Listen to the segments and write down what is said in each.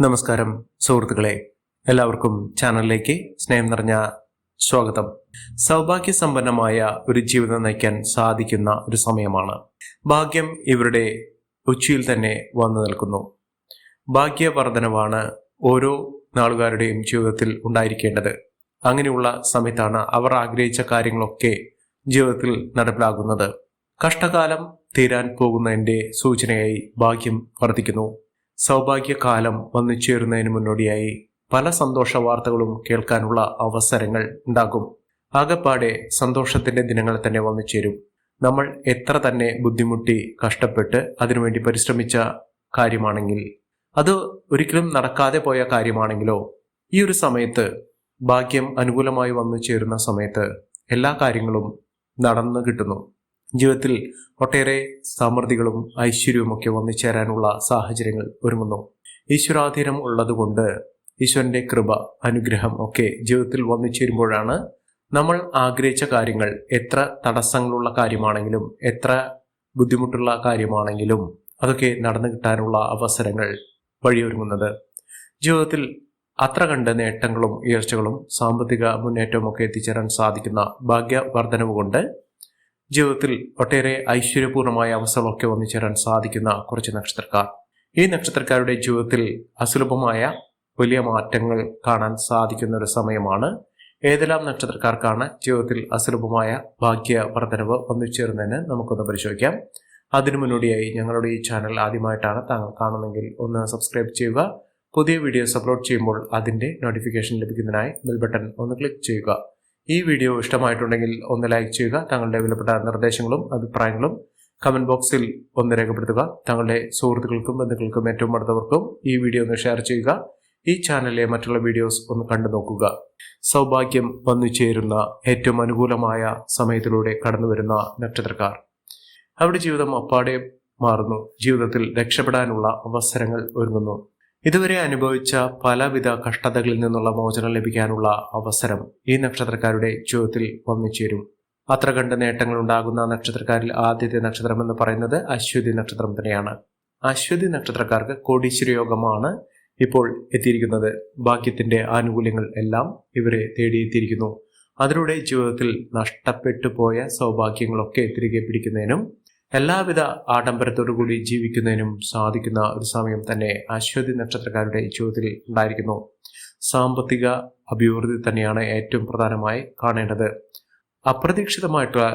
നമസ്കാരം സുഹൃത്തുക്കളെ. എല്ലാവർക്കും ചാനലിലേക്ക് സ്നേഹം നിറഞ്ഞ സ്വാഗതം. സൗഭാഗ്യസമ്പന്നമായ ഒരു ജീവിതം നയിക്കാൻ സാധിക്കുന്ന ഒരു സമയമാണ്. ഭാഗ്യം ഇവരുടെ ഉച്ചയിൽ തന്നെ വന്നു നിൽക്കുന്നു. ഭാഗ്യവർദ്ധനവാണ് ഓരോ നാളുകാരുടെയും ജീവിതത്തിൽ ഉണ്ടായിരിക്കേണ്ടത്. അങ്ങനെയുള്ള സമയത്താണ് അവർ ആഗ്രഹിച്ച കാര്യങ്ങളൊക്കെ ജീവിതത്തിൽ നടപ്പിലാകുന്നത്. കഷ്ടകാലം തീരാൻ പോകുന്നതിന്റെ സൂചനയായി ഭാഗ്യം വർദ്ധിക്കുന്നു. സൗഭാഗ്യകാലം വന്നു ചേരുന്നതിന് മുന്നോടിയായി പല സന്തോഷ വാർത്തകളും കേൾക്കാനുള്ള അവസരങ്ങൾ ഉണ്ടാകും. ആകപ്പാടെ സന്തോഷത്തിന്റെ ദിനങ്ങൾ തന്നെ വന്നു ചേരും. നമ്മൾ എത്ര തന്നെ ബുദ്ധിമുട്ടി കഷ്ടപ്പെട്ട് അതിനുവേണ്ടി പരിശ്രമിച്ച കാര്യമാണെങ്കിൽ അത് ഒരിക്കലും നടക്കാതെ പോയ കാര്യമാണെങ്കിലോ ഈ ഒരു സമയത്ത് ഭാഗ്യം അനുകൂലമായി വന്നു ചേരുന്ന സമയത്ത് എല്ലാ കാര്യങ്ങളും നടന്നു കിട്ടുന്നു. ജീവിതത്തിൽ ഒട്ടേറെ സമൃദ്ധികളും ഐശ്വര്യവും ഒക്കെ വന്നു ചേരാനുള്ള സാഹചര്യങ്ങൾ ഒരുങ്ങുന്നു. ഈശ്വരാധീനം ഉള്ളതുകൊണ്ട് ഈശ്വരന്റെ കൃപ അനുഗ്രഹം ഒക്കെ ജീവിതത്തിൽ വന്നു ചേരുമ്പോഴാണ് നമ്മൾ ആഗ്രഹിച്ച കാര്യങ്ങൾ എത്ര തടസ്സങ്ങളുള്ള കാര്യമാണെങ്കിലും എത്ര ബുദ്ധിമുട്ടുള്ള കാര്യമാണെങ്കിലും അതൊക്കെ നടന്നു കിട്ടാനുള്ള അവസരങ്ങൾ വഴിയൊരുങ്ങുന്നത് ജീവിതത്തിൽ അത്ര കണ്ട് നേട്ടങ്ങളും ഉയർച്ചകളും സാമ്പത്തിക മുന്നേറ്റവും ഒക്കെ എത്തിച്ചേരാൻ സാധിക്കുന്ന ഭാഗ്യവർദ്ധനവ് കൊണ്ട് ജീവിതത്തിൽ ഒട്ടേറെ ഐശ്വര്യപൂർണമായ അവസ്ഥകളൊക്കെ വന്നു ചേരാൻ സാധിക്കുന്ന കുറച്ച് നക്ഷത്രക്കാർ. ഈ നക്ഷത്രക്കാരുടെ ജീവിതത്തിൽ അസുലഭമായ വലിയ മാറ്റങ്ങൾ കാണാൻ സാധിക്കുന്ന ഒരു സമയമാണ്. ഏതെല്ലാം നക്ഷത്രക്കാർക്കാണ് ജീവിതത്തിൽ അസുലഭമായ ഭാഗ്യവർദ്ധനവ് വന്നു ചേരുന്നതിന് നമുക്കൊന്ന് പരിശോധിക്കാം. അതിനു മുന്നോടിയായി ഞങ്ങളുടെ ഈ ചാനൽ ആദ്യമായിട്ടാണ് താങ്കൾ കാണുന്നെങ്കിൽ ഒന്ന് സബ്സ്ക്രൈബ് ചെയ്യുക. പുതിയ വീഡിയോസ് അപ്ലോഡ് ചെയ്യുമ്പോൾ അതിന്റെ നോട്ടിഫിക്കേഷൻ ലഭിക്കുന്നതിനായി ബെൽ ബട്ടൺ ഒന്ന് ക്ലിക്ക് ചെയ്യുക. ഈ വീഡിയോ ഇഷ്ടമായിട്ടുണ്ടെങ്കിൽ ഒന്ന് ലൈക്ക് ചെയ്യുക താങ്കളുടെ വിലപ്പെട്ട നിർദ്ദേശങ്ങളും അഭിപ്രായങ്ങളും കമന്റ് ബോക്സിൽ ഒന്ന് രേഖപ്പെടുത്തുക. തങ്ങളുടെ സുഹൃത്തുക്കൾക്കും ബന്ധുക്കൾക്കും ഏറ്റവും അടുത്തവർക്കും ഈ വീഡിയോ ഒന്ന് ഷെയർ ചെയ്യുക. ഈ ചാനലിലെ മറ്റുള്ള വീഡിയോസ് ഒന്ന് കണ്ടു നോക്കുക. സൗഭാഗ്യം വന്നു ചേരുന്ന ഏറ്റവും അനുകൂലമായ സമയത്തിലൂടെ കടന്നു വരുന്ന നക്ഷത്രക്കാർ. അവരുടെ ജീവിതം അപ്പാടെ മാറുന്നു. ജീവിതത്തിൽ രക്ഷപ്പെടാനുള്ള അവസരങ്ങൾ ഒരുങ്ങുന്നു. ഇതുവരെ അനുഭവിച്ച പലവിധ കഷ്ടതകളിൽ നിന്നുള്ള മോചനം ലഭിക്കാനുള്ള അവസരം ഈ നക്ഷത്രക്കാരുടെ ജീവിതത്തിൽ വന്നു ചേരും അത്ര കണ്ട് നേട്ടങ്ങൾ ഉണ്ടാകുന്ന നക്ഷത്രക്കാരിൽ ആദ്യത്തെ നക്ഷത്രം എന്ന് പറയുന്നത് അശ്വതി നക്ഷത്രം തന്നെയാണ്. അശ്വതി നക്ഷത്രക്കാർക്ക് കോടീശ്വര യോഗമാണ് ഇപ്പോൾ എത്തിയിരിക്കുന്നത്. ഭാഗ്യത്തിന്റെ ആനുകൂല്യങ്ങൾ എല്ലാം ഇവരെ തേടിയെത്തിയിരിക്കുന്നു. അതിലൂടെ ജീവിതത്തിൽ നഷ്ടപ്പെട്ടു പോയ സൗഭാഗ്യങ്ങളൊക്കെ തിരികെ പിടിക്കുന്നതിനും എല്ലാവിധ ആഡംബരത്തോടുകൂടി ജീവിക്കുന്നതിനും സാധിക്കുന്ന ഒരു സമയം തന്നെ അശ്വതി നക്ഷത്രക്കാരുടെ ജീവിതത്തിൽ ഉണ്ടായിരിക്കുന്നു. സാമ്പത്തിക അഭിവൃദ്ധി തന്നെയാണ് ഏറ്റവും പ്രധാനമായി കാണേണ്ടത്. അപ്രതീക്ഷിതമായിട്ടുള്ള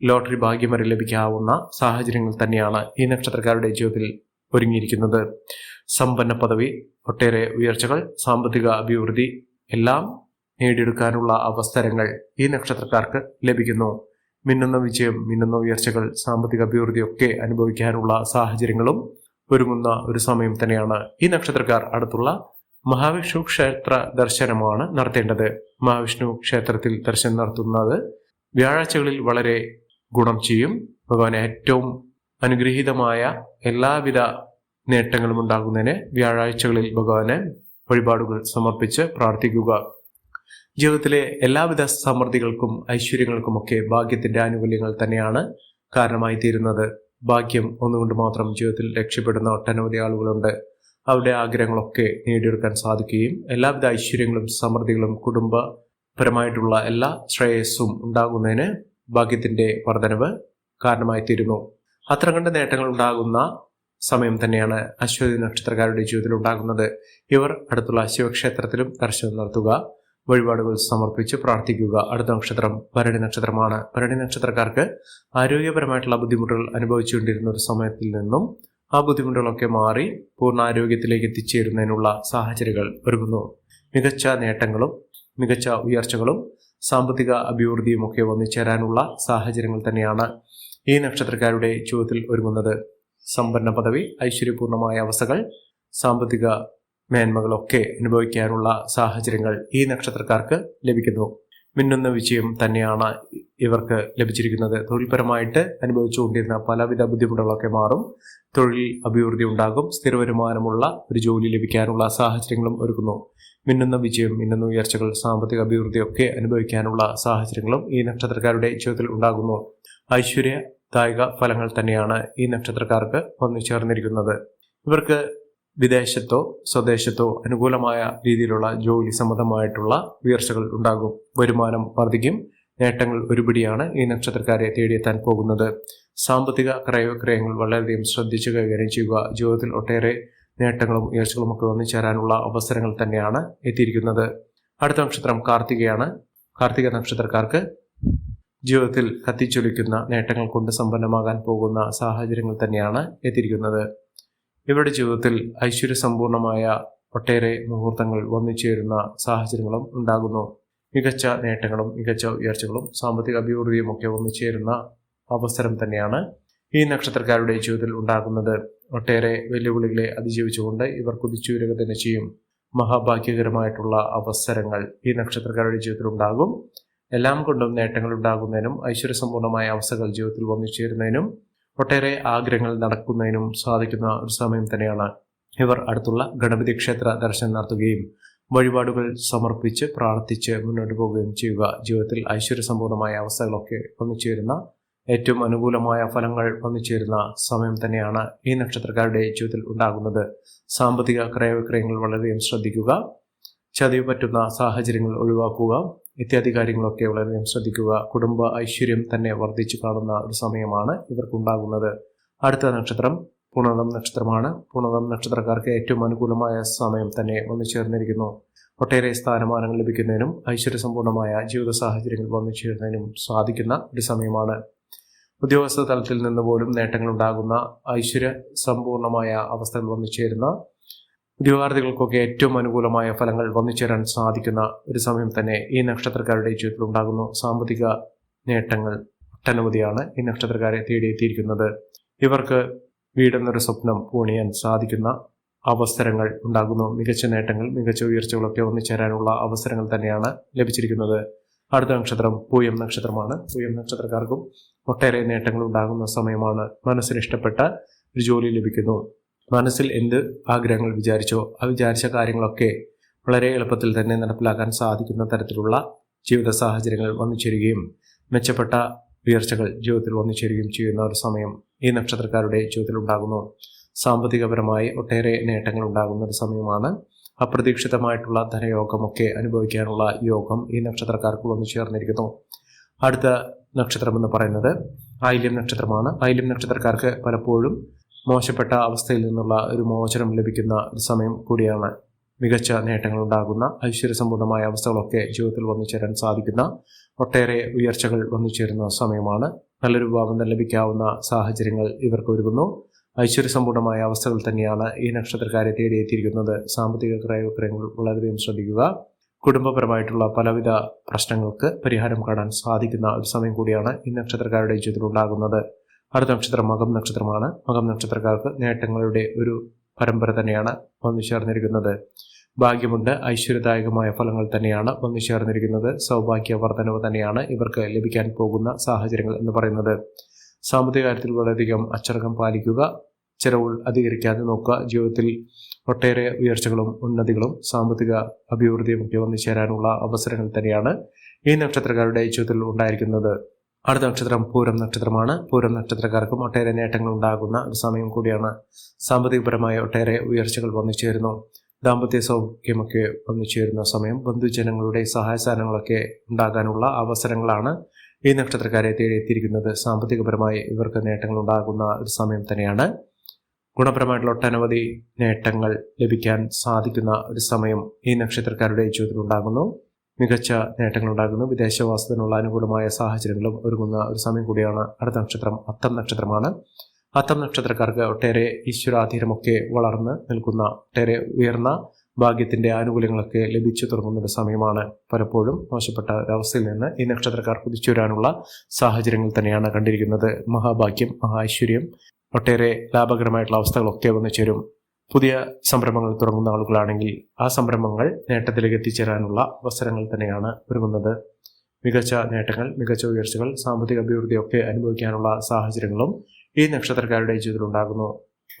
ലോട്ടറി ഭാഗ്യം വരെ ലഭിക്കാവുന്ന സാഹചര്യങ്ങൾ തന്നെയാണ് ഈ നക്ഷത്രക്കാരുടെ ജീവിതത്തിൽ ഒരുങ്ങിയിരിക്കുന്നത്. സമ്പന്ന പദവി ഒട്ടേറെ ഉയർച്ചകൾ സാമ്പത്തിക അഭിവൃദ്ധി എല്ലാം നേടിയെടുക്കാനുള്ള അവസരങ്ങൾ ഈ നക്ഷത്രക്കാർക്ക് ലഭിക്കുന്നു. മിന്നുന്ന വിജയം മിന്നുന്ന ഉയർച്ചകൾ സാമ്പത്തിക അഭിവൃദ്ധി ഒക്കെ അനുഭവിക്കാനുള്ള സാഹചര്യങ്ങളും ഒരുങ്ങുന്ന ഒരു സമയം തന്നെയാണ് ഈ നക്ഷത്രക്കാർ അടുത്തുള്ള മഹാവിഷ്ണു ക്ഷേത്ര ദർശനമാണ് നടത്തേണ്ടത്. മഹാവിഷ്ണു ക്ഷേത്രത്തിൽ ദർശനം നടത്തുന്നത് വ്യാഴാഴ്ചകളിൽ വളരെ ഗുണം ചെയ്യും. ഭഗവാൻ ഏറ്റവും അനുഗ്രഹീതമായ എല്ലാവിധ നേട്ടങ്ങളും ഉണ്ടാകുന്നതിന് വ്യാഴാഴ്ചകളിൽ ഭഗവാന് വഴിപാടുകൾ സമർപ്പിച്ച് പ്രാർത്ഥിക്കുക. ജീവിതത്തിലെ എല്ലാവിധ സമൃദ്ധികൾക്കും ഐശ്വര്യങ്ങൾക്കും ഒക്കെ ഭാഗ്യത്തിന്റെ ആനുകൂല്യങ്ങൾ തന്നെയാണ് കാരണമായി തീരുന്നത് ഭാഗ്യം ഒന്നുകൊണ്ട് മാത്രം ജീവിതത്തിൽ രക്ഷപ്പെടുന്ന ഒട്ടനവധി ആളുകളുണ്ട്. അവരുടെ ആഗ്രഹങ്ങളൊക്കെ നേടിയെടുക്കാൻ സാധിക്കുകയും എല്ലാവിധ ഐശ്വര്യങ്ങളും സമൃദ്ധികളും കുടുംബപരമായിട്ടുള്ള എല്ലാ ശ്രേയസ്സും ഉണ്ടാകുന്നതിന് ഭാഗ്യത്തിന്റെ വർധനവ് കാരണമായി തീരുന്നു അത്ര കണ്ട് നേട്ടങ്ങൾ ഉണ്ടാകുന്ന സമയം തന്നെയാണ് അശ്വതി നക്ഷത്രക്കാരുടെ ജീവിതത്തിൽ ഉണ്ടാകുന്നത്. ഇവർ അടുത്തുള്ള ശിവക്ഷേത്രത്തിലും ദർശനം നടത്തുക. വഴിപാടുകൾ സമർപ്പിച്ച് പ്രാർത്ഥിക്കുക. അടുത്ത നക്ഷത്രം ഭരണി നക്ഷത്രമാണ്. ഭരണി നക്ഷത്രക്കാർക്ക് ആരോഗ്യപരമായിട്ടുള്ള ബുദ്ധിമുട്ടുകൾ അനുഭവിച്ചുകൊണ്ടിരുന്ന ഒരു സമയത്തിൽ നിന്നും ആ ബുദ്ധിമുട്ടുകളൊക്കെ മാറി പൂർണ ആരോഗ്യത്തിലേക്ക് എത്തിച്ചേരുന്നതിനുള്ള സാഹചര്യങ്ങൾ ഒരുങ്ങുന്നു. മികച്ച നേട്ടങ്ങളും മികച്ച ഉയർച്ചകളും സാമ്പത്തിക അഭിവൃദ്ധിയും ഒക്കെ വന്നു ചേരാനുള്ള സാഹചര്യങ്ങൾ തന്നെയാണ് ഈ നക്ഷത്രക്കാരുടെ ജീവിതത്തിൽ ഒരുങ്ങുന്നത്. സമ്പന്ന പദവി ഐശ്വര്യപൂർണമായ അവസ്ഥകൾ സാമ്പത്തിക മേന്മകളൊക്കെ അനുഭവിക്കാനുള്ള സാഹചര്യങ്ങൾ ഈ നക്ഷത്രക്കാർക്ക് ലഭിക്കുന്നു. മിന്നുന്ന വിജയം തന്നെയാണ് ഇവർക്ക് ലഭിച്ചിരിക്കുന്നത്. തൊഴിൽപരമായിട്ട് അനുഭവിച്ചുകൊണ്ടിരുന്ന പലവിധ ബുദ്ധിമുട്ടുകളൊക്കെ മാറും. തൊഴിൽ അഭിവൃദ്ധി ഉണ്ടാകും. സ്ഥിരവരുമാനമുള്ള ഒരു ജോലി ലഭിക്കാനുള്ള സാഹചര്യങ്ങളും ഒരുക്കുന്നു. മിന്നുന്ന വിജയം മിന്നുന്ന ഉയർച്ചകൾ സാമ്പത്തിക അഭിവൃദ്ധിയൊക്കെ അനുഭവിക്കാനുള്ള സാഹചര്യങ്ങളും ഈ നക്ഷത്രക്കാരുടെ ജീവിതത്തിൽ ഉണ്ടാകുന്നു. ഐശ്വര്യദായക ഫലങ്ങൾ തന്നെയാണ് ഈ നക്ഷത്രക്കാർക്ക് വന്നു ചേർന്നിരിക്കുന്നത്. ഇവർക്ക് വിദേശത്തോ സ്വദേശത്തോ അനുകൂലമായ രീതിയിലുള്ള ജോലി സംബന്ധമായിട്ടുള്ള ഉയർച്ചകൾ ഉണ്ടാകും. വരുമാനം വർദ്ധിക്കും. നേട്ടങ്ങൾ ഒരുപിടിയാണ് ഈ നക്ഷത്രക്കാരെ തേടിയെത്താൻ പോകുന്നത്. സാമ്പത്തിക ക്രയവിക്രയങ്ങൾ വളരെയധികം ശ്രദ്ധിച്ചു കൈകാര്യം ചെയ്യുക. ജീവിതത്തിൽ ഒട്ടേറെ നേട്ടങ്ങളും ഉയർച്ചകളും ഒക്കെ വന്നു ചേരാനുള്ള അവസരങ്ങൾ തന്നെയാണ് എത്തിയിരിക്കുന്നത്. അടുത്ത നക്ഷത്രം കാർത്തികയാണ്. കാർത്തിക നക്ഷത്രക്കാർക്ക് ജീവിതത്തിൽ കത്തിച്ചൊലിക്കുന്ന നേട്ടങ്ങൾ കൊണ്ട് സമ്പന്നമാകാൻ പോകുന്ന സാഹചര്യങ്ങൾ തന്നെയാണ് എത്തിയിരിക്കുന്നത്. ഇവരുടെ ജീവിതത്തിൽ ഐശ്വര്യസമ്പൂർണമായ ഒട്ടേറെ മുഹൂർത്തങ്ങൾ വന്നു ചേരുന്ന സാഹചര്യങ്ങളും ഉണ്ടാകുന്നു. മികച്ച നേട്ടങ്ങളും മികച്ച ഉയർച്ചകളും സാമ്പത്തിക അഭിവൃദ്ധിയും ഒക്കെ വന്നു ചേരുന്ന അവസരം തന്നെയാണ് ഈ നക്ഷത്രക്കാരുടെ ജീവിതത്തിൽ ഉണ്ടാകുന്നത്. ഒട്ടേറെ വെല്ലുവിളികളെ അതിജീവിച്ചുകൊണ്ട് ഇവർ കുതിച്ചുയരുക തന്നെ ചെയ്യും. മഹാഭാഗ്യകരമായിട്ടുള്ള അവസരങ്ങൾ ഈ നക്ഷത്രക്കാരുടെ ജീവിതത്തിൽ ഉണ്ടാകും. എല്ലാം കൊണ്ടും നേട്ടങ്ങൾ ഉണ്ടാകുന്നതിനും ഐശ്വര്യസമ്പൂർണമായ അവസ്ഥകൾ ജീവിതത്തിൽ വന്നു ചേരുന്നതിനും ഒട്ടേറെ ആഗ്രഹങ്ങൾ നടക്കുന്നതിനും സാധിക്കുന്ന ഒരു സമയം തന്നെയാണ് ഇവർ അടുത്തുള്ള ഗണപതി ക്ഷേത്ര ദർശനം നടത്തുകയും വഴിപാടുകൾ സമർപ്പിച്ച് പ്രാർത്ഥിച്ച് മുന്നോട്ട് പോവുകയും ചെയ്യുക. ജീവിതത്തിൽ ഐശ്വര്യസമ്പൂർണമായ അവസ്ഥകളൊക്കെ വന്നു ചേരുന്ന ഏറ്റവും അനുകൂലമായ ഫലങ്ങൾ വന്നു ചേരുന്ന സമയം തന്നെയാണ് ഈ നക്ഷത്രക്കാരുടെ ജീവിതത്തിൽ ഉണ്ടാകുന്നത്. സാമ്പത്തിക ക്രയവിക്രയങ്ങൾ വളരെയധികം ശ്രദ്ധിക്കുക. ചതിവ് പറ്റുന്ന സാഹചര്യങ്ങൾ ഒഴിവാക്കുക. ഇത്യാദി കാര്യങ്ങളൊക്കെ വളരെയധികം ശ്രദ്ധിക്കുക. കുടുംബ ഐശ്വര്യം തന്നെ വർദ്ധിച്ചു കാണുന്ന ഒരു സമയമാണ് ഇവർക്കുണ്ടാകുന്നത്. അടുത്ത നക്ഷത്രം പൂണതം നക്ഷത്രമാണ്. പൂണതം നക്ഷത്രക്കാർക്ക് ഏറ്റവും അനുകൂലമായ സമയം തന്നെ വന്നു ചേർന്നിരിക്കുന്നു. ഒട്ടേറെ സ്ഥാനമാനങ്ങൾ ലഭിക്കുന്നതിനും ഐശ്വര്യസമ്പൂർണമായ ജീവിത സാഹചര്യങ്ങൾ വന്നു ചേരുന്നതിനും സാധിക്കുന്ന ഒരു സമയമാണ്. ഉദ്യോഗസ്ഥ തലത്തിൽ നിന്ന് പോലും നേട്ടങ്ങൾ ഉണ്ടാകുന്ന ഐശ്വര്യ സമ്പൂർണമായ അവസ്ഥകൾ വന്നു ചേരുന്ന ഉദ്യോഗാർത്ഥികൾക്കൊക്കെ ഏറ്റവും അനുകൂലമായ ഫലങ്ങൾ വന്നു ചേരാൻ സാധിക്കുന്ന ഒരു സമയം തന്നെ ഈ നക്ഷത്രക്കാരുടെ ജീവിതത്തിൽ ഉണ്ടാകുന്നു. സാമ്പത്തിക നേട്ടങ്ങൾ ഒട്ടനവധിയാണ് ഈ നക്ഷത്രക്കാരെ തേടിയെത്തിയിരിക്കുന്നത്. ഇവർക്ക് വീടെന്നൊരു സ്വപ്നം പൂണിയാൻ സാധിക്കുന്ന അവസരങ്ങൾ ഉണ്ടാകുന്നു. മികച്ച നേട്ടങ്ങൾ മികച്ച ഉയർച്ചകളൊക്കെ വന്നു ചേരാനുള്ള അവസരങ്ങൾ തന്നെയാണ് ലഭിച്ചിരിക്കുന്നത്. അടുത്ത നക്ഷത്രം പൂയം നക്ഷത്രമാണ്. പൂയം നക്ഷത്രക്കാർക്കും ഒട്ടേറെ നേട്ടങ്ങൾ ഉണ്ടാകുന്ന സമയമാണ് മനസ്സിന് ഇഷ്ടപ്പെട്ട ഒരു ജോലി ലഭിക്കുന്നു. മനസ്സിൽ എന്ത് ആഗ്രഹങ്ങൾ വിചാരിച്ചോ ആ വിചാരിച്ച കാര്യങ്ങളൊക്കെ വളരെ എളുപ്പത്തിൽ തന്നെ നടപ്പിലാക്കാൻ സാധിക്കുന്ന തരത്തിലുള്ള ജീവിത സാഹചര്യങ്ങൾ വന്നു ചേരുകയും മെച്ചപ്പെട്ട ഉയർച്ചകൾ ജീവിതത്തിൽ വന്നു ചേരുകയും ചെയ്യുന്ന ഒരു സമയം ഈ നക്ഷത്രക്കാരുടെ ജീവിതത്തിൽ ഉണ്ടാകുന്നു. സാമ്പത്തികപരമായി ഒട്ടേറെ നേട്ടങ്ങൾ ഉണ്ടാകുന്ന ഒരു സമയമാണ്. അപ്രതീക്ഷിതമായിട്ടുള്ള ധനയോഗമൊക്കെ അനുഭവിക്കാനുള്ള യോഗം ഈ നക്ഷത്രക്കാർക്ക് വന്നു ചേർന്നിരിക്കുന്നു. അടുത്ത നക്ഷത്രം എന്ന് പറയുന്നത് ആയില്യം നക്ഷത്രമാണ്. ആയില്യം നക്ഷത്രക്കാർക്ക് പലപ്പോഴും മോശപ്പെട്ട അവസ്ഥയിൽ നിന്നുള്ള ഒരു മോചനം ലഭിക്കുന്ന ഒരു സമയം കൂടിയാണ് മികച്ച ഉണ്ടാകുന്ന ഐശ്വര്യസമ്പൂർണമായ അവസ്ഥകളൊക്കെ ജീവിതത്തിൽ വന്നു ചേരാൻ സാധിക്കുന്ന ഒട്ടേറെ ഉയർച്ചകൾ വന്നു ചേരുന്ന സമയമാണ്. നല്ലൊരു വിഭാഗം ലഭിക്കാവുന്ന സാഹചര്യങ്ങൾ ഇവർക്ക് ഒരുങ്ങുന്നു. ഐശ്വര്യസമ്പൂർണമായ അവസ്ഥകൾ തന്നെയാണ് ഈ നക്ഷത്രക്കാരെ തേടിയെത്തിയിരിക്കുന്നത് സാമ്പത്തിക ക്രയവിക്രയങ്ങൾ വളരെയധികം ശ്രദ്ധിക്കുക. കുടുംബപരമായിട്ടുള്ള പലവിധ പ്രശ്നങ്ങൾക്ക് പരിഹാരം കാണാൻ സാധിക്കുന്ന ഒരു സമയം കൂടിയാണ് ഈ നക്ഷത്രക്കാരുടെ ജീവിതത്തിൽ ഉണ്ടാകുന്നത്. അടുത്ത നക്ഷത്രം മകം നക്ഷത്രമാണ്. മകം നക്ഷത്രക്കാർക്ക് നേട്ടങ്ങളുടെ ഒരു പരമ്പര തന്നെയാണ് വന്നു ചേർന്നിരിക്കുന്നത്. ഭാഗ്യമുണ്ട് ഐശ്വര്യദായകമായ ഫലങ്ങൾ തന്നെയാണ് വന്നു ചേർന്നിരിക്കുന്നത്. സൗഭാഗ്യ വർധനവ് തന്നെയാണ് ഇവർക്ക് ലഭിക്കാൻ പോകുന്ന സാഹചര്യങ്ങൾ എന്ന് പറയുന്നത്. സാമ്പത്തിക കാര്യത്തിൽ വളരെയധികം അച്ചടക്കം പാലിക്കുക ചിലവ് അധികരിക്കാതെ നോക്കുക. ജീവിതത്തിൽ ഒട്ടേറെ ഉയർച്ചകളും ഉന്നതികളും സാമ്പത്തിക അഭിവൃദ്ധിയും ഒക്കെ വന്നു ചേരാനുള്ള അവസരങ്ങൾ തന്നെയാണ് ഈ നക്ഷത്രക്കാരുടെ ജീവിതത്തിൽ ഉണ്ടായിരിക്കുന്നത്. അടുത്ത നക്ഷത്രം പൂരം നക്ഷത്രമാണ്. പൂരം നക്ഷത്രക്കാർക്കും ഒട്ടേറെ നേട്ടങ്ങൾ ഉണ്ടാകുന്ന ഒരു സമയം കൂടിയാണ്. സാമ്പത്തികപരമായ ഒട്ടേറെ ഉയർച്ചകൾ വന്നു ചേരുന്നു ദാമ്പത്യ സൗഖ്യമൊക്കെ വന്നു ചേരുന്ന സമയം ബന്ധുജനങ്ങളുടെ സഹായ സാധനങ്ങളൊക്കെ ഉണ്ടാകാനുള്ള അവസരങ്ങളാണ് ഈ നക്ഷത്രക്കാരെ തേടിയെത്തിയിരിക്കുന്നത് സാമ്പത്തികപരമായി ഇവർക്ക് നേട്ടങ്ങൾ ഉണ്ടാകുന്ന ഒരു സമയം തന്നെയാണ്. ഗുണപരമായിട്ടുള്ള ഒട്ടനവധി നേട്ടങ്ങൾ ലഭിക്കാൻ സാധിക്കുന്ന ഒരു സമയം ഈ നക്ഷത്രക്കാരുടെ ജീവിതത്തിൽ ഉണ്ടാകുന്നു. മികച്ച നേട്ടങ്ങൾ ഉണ്ടാകുന്നു വിദേശവാസത്തിനുള്ള അനുകൂലമായ സാഹചര്യങ്ങളും ഒരുങ്ങുന്ന ഒരു സമയം കൂടിയാണ് അടുത്ത നക്ഷത്രം അത്തം നക്ഷത്രമാണ്. അത്തം നക്ഷത്രക്കാർക്ക് ഒട്ടേറെ ഈശ്വരാധീനമൊക്കെ വളർന്ന് നിൽക്കുന്ന ഒട്ടേറെ ഉയർന്ന ഭാഗ്യത്തിന്റെ ആനുകൂല്യങ്ങളൊക്കെ ലഭിച്ചു തുടങ്ങുന്ന ഒരു സമയമാണ് പലപ്പോഴും മോശപ്പെട്ട ഒരവസ്ഥയിൽ നിന്ന് ഈ നക്ഷത്രക്കാർ കുതിച്ചു വരാനുള്ള സാഹചര്യങ്ങൾ തന്നെയാണ് കണ്ടിരിക്കുന്നത്. മഹാഭാഗ്യം മഹാ ഐശ്വര്യം ഒട്ടേറെ ലാഭകരമായിട്ടുള്ള അവസ്ഥകളൊക്കെ വന്നു ചേരും. പുതിയ സംരംഭങ്ങൾ തുടങ്ങുന്ന ആളുകളാണെങ്കിൽ ആ സംരംഭങ്ങൾ നേട്ടത്തിലേക്ക് എത്തിച്ചേരാനുള്ള അവസരങ്ങൾ തന്നെയാണ് ഒരുങ്ങുന്നത്. മികച്ച നേട്ടങ്ങൾ മികച്ച ഉയർച്ചകൾ സാമ്പത്തിക അഭിവൃദ്ധിയൊക്കെ അനുഭവിക്കാനുള്ള സാഹചര്യങ്ങളും ഈ നക്ഷത്രക്കാരുടെ ജീവിതത്തിൽ ഉണ്ടാകുന്നു.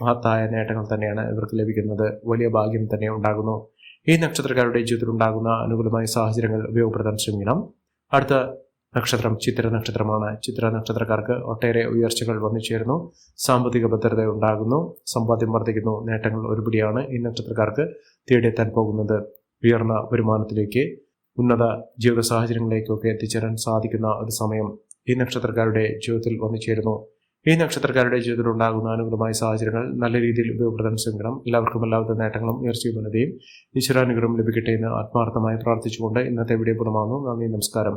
മഹത്തായ നേട്ടങ്ങൾ തന്നെയാണ് ഇവർക്ക് ലഭിക്കുന്നത്. വലിയ ഭാഗ്യം തന്നെ ഉണ്ടാകുന്നു. ഈ നക്ഷത്രക്കാരുടെ ജീവിതത്തിൽ ഉണ്ടാകുന്ന അനുകൂലമായ സാഹചര്യങ്ങൾ ഉപയോഗപ്പെടുത്താൻ ശ്രമിക്കണം. അടുത്ത നക്ഷത്രം ചിത്ര നക്ഷത്രമാണ്. ചിത്ര നക്ഷത്രക്കാർക്ക് ഒട്ടേറെ ഉയർച്ചകൾ വന്നു ചേരുന്നു. സാമ്പത്തിക ഭദ്രത ഉണ്ടാകുന്നു. സമ്പാദ്യം വർദ്ധിക്കുന്നു. നേട്ടങ്ങൾ ഒരുപിടിയാണ് ഈ നക്ഷത്രക്കാർക്ക് തേടിയെത്താൻ പോകുന്നത്. ഉയർന്ന വരുമാനത്തിലേക്ക് ഉന്നത ജീവിത സാഹചര്യങ്ങളിലേക്കൊക്കെ എത്തിച്ചേരാൻ സാധിക്കുന്ന ഒരു സമയം ഈ നക്ഷത്രക്കാരുടെ ജീവിതത്തിൽ വന്നു ചേരുന്നു. ഈ നക്ഷത്രക്കാരുടെ ജീവിതത്തിൽ ഉണ്ടാകുന്ന അനുകൂലമായ സാഹചര്യങ്ങൾ നല്ല രീതിയിൽ ഉപയോഗപ്രദം ശ്രമിക്കണം എല്ലാവർക്കും എല്ലാവിധ നേട്ടങ്ങളും ഉയർച്ചയും ഉന്നതയും ഈശ്വരാനുഗ്രഹം ലഭിക്കട്ടെ എന്ന് ആത്മാർത്ഥമായി പ്രാർത്ഥിച്ചുകൊണ്ട് ഇന്നത്തെ വീഡിയോ പൂർണമാകുന്നു. നന്ദി നമസ്കാരം.